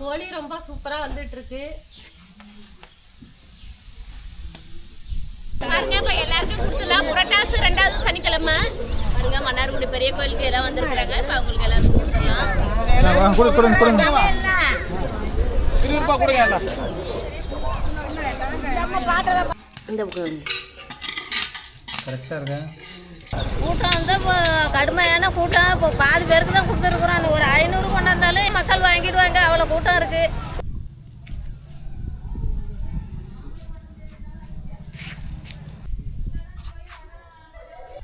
கோழி ரொம்ப சூப்பரா வந்துட்டு இருக்கு பாருங்க இப்ப எல்லாருக்கும் கொடுத்துலாம் புரட்டாசு ரெண்டாவது சனிக்கிழமை. பாருங்க மன்னார்குடி பெரிய கோயிலுக்கு எல்லாம் வந்திருக்கிறாங்க. இப்ப அவங்களுக்கு எல்லாருக்கும் கொடுத்துடலாம். இந்த பக்கம். கரெக்டாக இருக்கேன் கூட்டம் வந்து இப்போ கடுமையான கூட்டம் இப்போ பாதி பேருக்கு தான் கொடுத்துருக்குறோம் ஒரு ஐநூறு கொண்டாந்தாலே மக்கள் வாங்கிடுவாங்க. அவ்வளோ கூட்டம் இருக்குது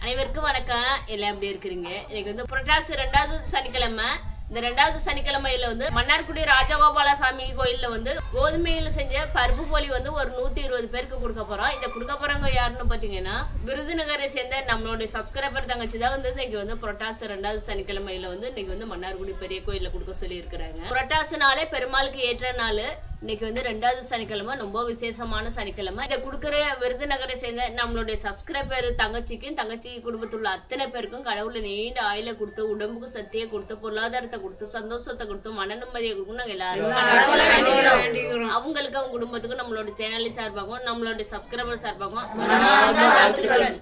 அனைவருக்கும் வணக்கம். எல்லாம் எப்படி இருக்கிறீங்க? இன்னைக்கு வந்து புரட்டாசி ரெண்டாவது சனிக்கிழமை. இந்த ரெண்டாவது சனிக்கிழமையில வந்து மன்னார்குடி ராஜகோபால சாமி கோயில்ல வந்து கோதுமையில செஞ்ச பருப்பு போலி வந்து ஒரு நூத்தி இருபது பேருக்கு கொடுக்க போறோம். இதை கொடுக்க போறவங்க யாருன்னு பாத்தீங்கன்னா விருதுநகரை சேர்ந்த நம்மளுடைய சப்ஸ்கிரைபர் தங்கச்சி தான் வந்து இன்னைக்கு வந்து புரட்டாசு ரெண்டாவது சனிக்கிழமையில வந்து இன்னைக்கு வந்து மன்னார்குடி பெரிய கோயில்ல கொடுக்க சொல்லி இருக்கிறாங்க புரட்டாசி நாளே பெருமாளுக்கு ஏற்ற நாள். இன்னைக்கு வந்து ரெண்டாவது சனிக்கிழமை ரொம்ப விசேஷமான சனிக்கிழமை. இதை கொடுக்குற விருதுநகரை சேர்ந்த நம்மளுடைய சப்ஸ்கிரைபர் தங்கச்சிக்கும் தங்கச்சி குடும்பத்தில் உள்ள அத்தனை பேருக்கும் கடவுளை நீண்ட ஆயில கொடுத்து உடம்புக்கு சக்தியை கொடுத்து பொருளாதாரத்தை கொடுத்து சந்தோஷத்தை கொடுத்து மன நிம்மதியை கொடுக்கும் நாங்க எல்லாரும். அவங்களுக்கு அவங்க குடும்பத்துக்கும் நம்மளோட சேனல் சார்பாகவும் நம்மளோட சப்ஸ்கிரைபர் சார்பாகவும் மனமார்ந்த வாழ்த்துக்கள்.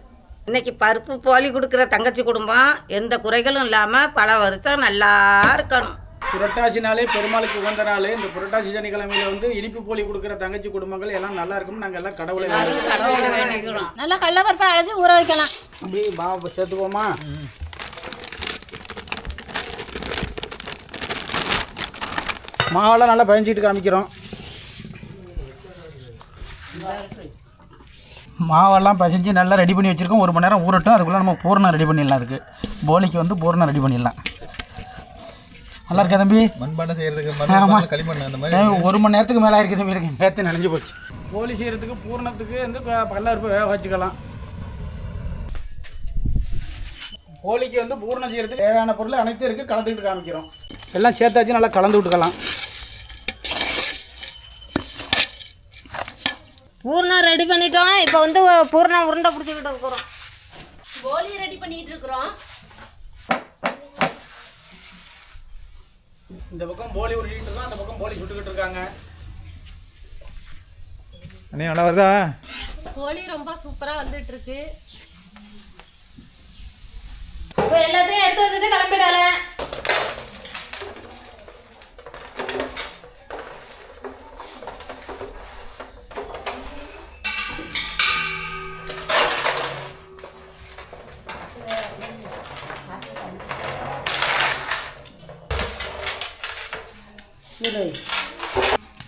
இன்னைக்கு பருப்பு போலி கொடுக்குற தங்கச்சி குடும்பம் எந்த குறைகளும் இல்லாமல் பல வருஷம் நல்லா இருக்கணும். புரட்டாசி நாளே பெருமாளுக்கு உகந்த நாள். இந்த புரட்டாசி சனிக்கிழமையில வந்து இனிப்பு போலி கொடுக்குற தங்கச்சி குடும்பங்கள் எல்லாம் நல்லா இருக்கும் நாங்கள் எல்லாம் கடவுளை. நல்லா கடலப்பருப்பை அழைச்சி ஊற வைக்கலாம். தம்பி பாபா சேர்த்துக்கோமா மாவெல்லாம் நல்லா பயஞ்சிட்டு காமிக்கிறோம். மாவெல்லாம் பசைஞ்சு நல்லா ரெடி பண்ணி வச்சுருக்கோம். ஒரு மணி நேரம் ஊறட்டும். அதுக்குள்ளே நம்ம பூரணம் ரெடி பண்ணிடலாம் அதுக்கு. போலிக்கு வந்து பூரணம் ரெடி பண்ணிடலாம். நல்லா இருக்கா தம்பி? மண்பானை செய்யறதுக்கு களிமண் அந்த மாதிரி ஒரு மணி நேரத்துக்கு மேலே இருக்குது தம்பி எனக்கு நேற்று நனைஞ்சு போச்சு. போலி செய்கிறதுக்கு பூரணத்துக்கு வந்து பல்லாருப்பு வேக வச்சுக்கலாம். போலிக்கு வந்து பூரணம் செய்கிறதுக்கு தேவையான பொருள் அனைத்தும் இருக்குது கலந்துக்கிட்டு காமிக்கிறோம். எல்லாம் சேர்த்தாச்சு நல்லா கலந்து விட்டுக்கலாம். பூர்ணம் ரெடி பண்ணிட்டோம். இப்போ வந்து பூர்ணம் உருண்டை பிடிச்சிக்கிட்டு இருக்கிறோம். கோலி ரெடி பண்ணிட்டு இருக்கிறோம். இந்த பக்கம் போலி உருட்டிட்டு இருக்கோம் அந்த பக்கம் போலி சுட்டுக்கிட்டு இருக்காங்க. அண்ணே நல்லா வருதா? கோழி ரொம்ப சூப்பரா வந்துட்டு இருக்கு இப்போ எல்லாத்தையும் எடுத்து வச்சுட்டு கிளம்பிடலாம்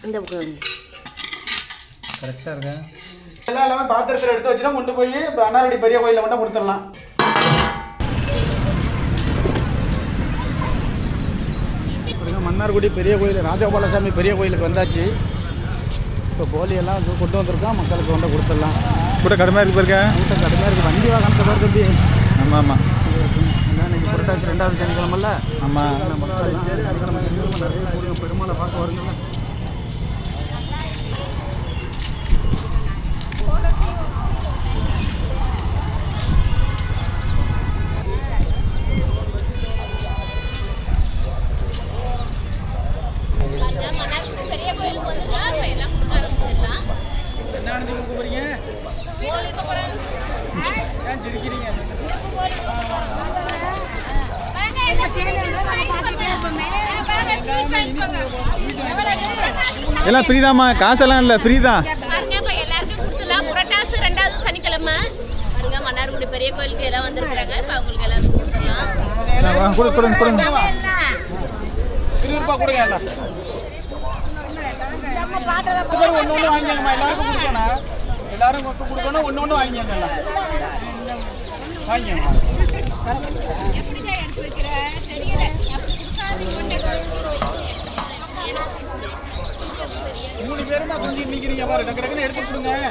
இந்த பக்கம் கரெக்டாக இருக்கேன் எல்லாம் எல்லாமே பாத்திரத்தில் எடுத்து வச்சுனா கொண்டு போய் அண்ணாரடி பெரிய கோயிலில் மட்டும் கொடுத்துடலாம். மன்னார்குடி பெரிய கோயில் ராஜகோபாலசாமி பெரிய கோயிலுக்கு வந்தாச்சு. இப்போ போலி எல்லாம் வந்து கொண்டு வந்திருக்கோம் மக்களுக்கு கொண்டு கொடுத்துடலாம். கூட கடுமையாக இருக்கு பாருங்க. கூட்டம் கடுமையாக இருக்குது வண்டி வாகனத்தை பாரு தம்பி. ஆமாம் ஆமாம் புரட்டாசி ரெண்டாவது சனிக்கிழமல்ல ஆமாம் பெருமாளை பார்க்க வருங்க எல்லாம் ஃப்ரீ தாம்மா. காசெல்லாம் இல்லை ஃப்ரீ தான். பாருங்க இப்ப எல்லாருக்கும் கொடுத்துலாம் புரட்டாசி ரெண்டாவது சனிக்கிழமை. பாருங்க மன்னார்குடி பெரிய கோயிலுக்கு எல்லாம் வந்திருக்கிறாங்க. இப்ப அவங்களுக்கு எல்லாருக்கும் கொடுத்துடலாம். கொடுங்க கொடுங்க கொடுங்க இருபது ரூபா கொடுங்க எல்லாம். ஒன்று ஒன்று வாங்கிக்கங்கம்மா. எல்லாருக்கும் கொடுக்கணும். எல்லாரும் கொடுக்கணும் ஒன்று ஒன்று வாங்கிக்கங்க எல்லாம். மூணு பேருமா கொஞ்சம் நிக்கிறீங்க. பாரு டக்கு டக்குன்னு எடுத்து கொடுங்க.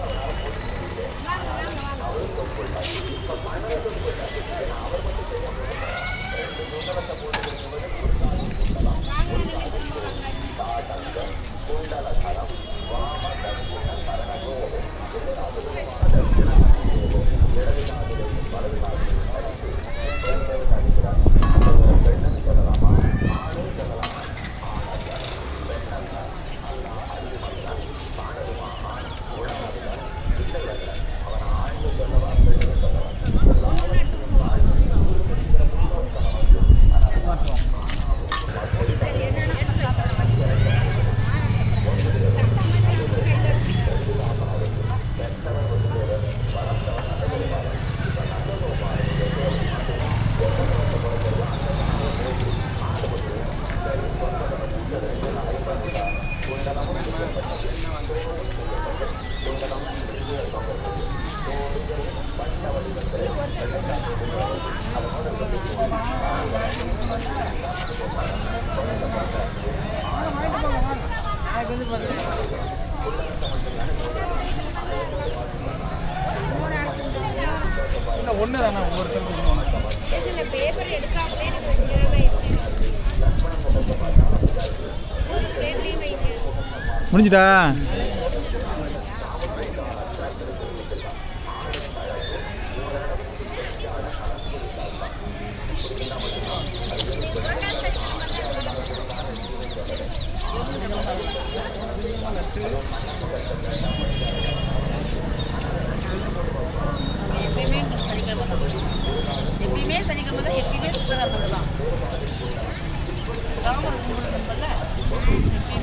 กฎหมายไม่ได้ ஒன்று தானே ஒவ்வொருத்தருக்கும் ஒன்று முடிஞ்சுடா எப்பயுமே சனிக்கிழமை தான் எப்பயுமே சுத்தகாரம் தான் ராமர் கும்பிடுறதுல எப்பயுமே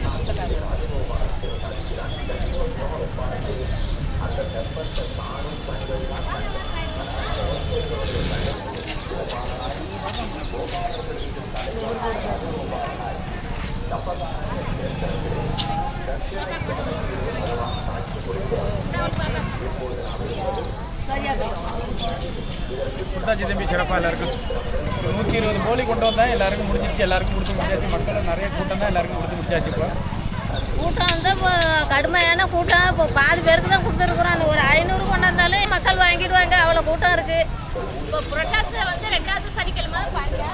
கொடுத்தாச்சு தம்பி சிறப்பாக எல்லாருக்கும். நூற்றி இருபது போலி கொண்டு வந்தால் எல்லாருக்கும் முடிஞ்சிருச்சு. எல்லாருக்கும் கொடுத்து முடிச்சாச்சு மக்களும் நிறைய கூட்டம் தான் எல்லாருக்கும் கொடுத்து முடிச்சாச்சு இப்போ. கூட்டம் வந்து இப்போ கடுமையான கூட்டம். இப்போ பாதி பேருக்கு தான் கொடுத்துருக்குறோம். ஒரு ஐநூறு கொண்டாந்தாலும் மக்கள் வாங்கிடுவாங்க. அவ்வளோ கூட்டம் இருக்குது இப்போ புரட்டாசு வந்து ரெண்டாவது சனிக்கிழமை பாருங்க.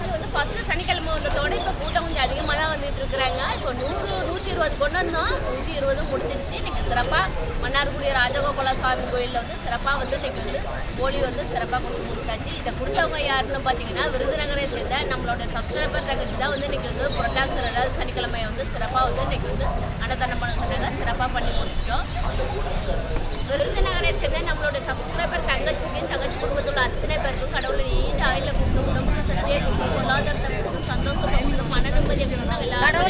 அது வந்து ஃபர்ஸ்ட் சனிக்கிழமை வந்ததோட இப்போ கூட்டம் கொஞ்சம் அதிகமாக தான் வந்துட்டு இருக்கிறாங்க. இப்போ நூறு நூற்றி இருபது கொண்டு வந்தோம். நூற்றி இருபது முடிஞ்சிருச்சு. இன்னைக்கு சிறப்பாக மன்னார்குடி ராஜகோபால சுவாமி கோயிலில் வந்து சிறப்பாக வந்து இன்னைக்கு வந்து போலி வந்து சிறப்பாக கொடுத்து முடிச்சாச்சு. இதை கொடுத்தவங்க யாருன்னு பார்த்தீங்கன்னா விருதுநகரை சேர்ந்த நம்மளோட சப்ஸ்கிரைபர் தகுதி தான் வந்து இன்னைக்கு வந்து புரட்டாசு ரெண்டாவது சனிக்கிழமை வந்து சிறப்பாக வந்து இன்னைக்கு வந்து அன்னதானம் பண்ண சொன்னாங்க. சிறப்பாக பண்ணி விருதுநகரை சேர்ந்த நம்மளோட சப்ஸ்கிரைபர் தங்கச்சிக்கும் தங்கச்சி குடும்பத்தோட அத்தனை பேருக்கும் கடவுளை நீண்ட ஆயில கொடுத்து உடம்புக்கு சக்தியை கொடுத்து பொருளாதாரத்தை கொடுத்து சந்தோஷத்தை கொடுத்து மன நிம்மதியை கொடுத்து நாங்கள் எல்லாரும்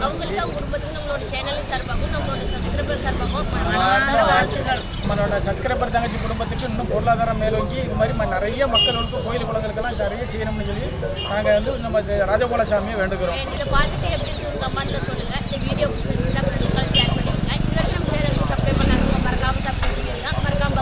அவங்களுக்கு அவங்க குடும்பத்துக்கு நம்மளோட சேனல் சார்பாகவும் நம்மளோட சப்ஸ்கிரைபர் சார்பாகவும் நம்மளோட சப்ஸ்கிரைபர் தங்கச்சி குடும்பத்துக்கு இன்னும் பொருளாதாரம் மேலோங்கி இது மாதிரி நிறைய மக்களுக்கு கோயில் குளங்களுக்கெல்லாம் நிறைய செய்யணும்னு சொல்லி நாங்கள் வந்து நம்ம இது ராஜகோபால சாமியை வேண்டுகிறோம் இதை பார்த்துட்டு எப்படி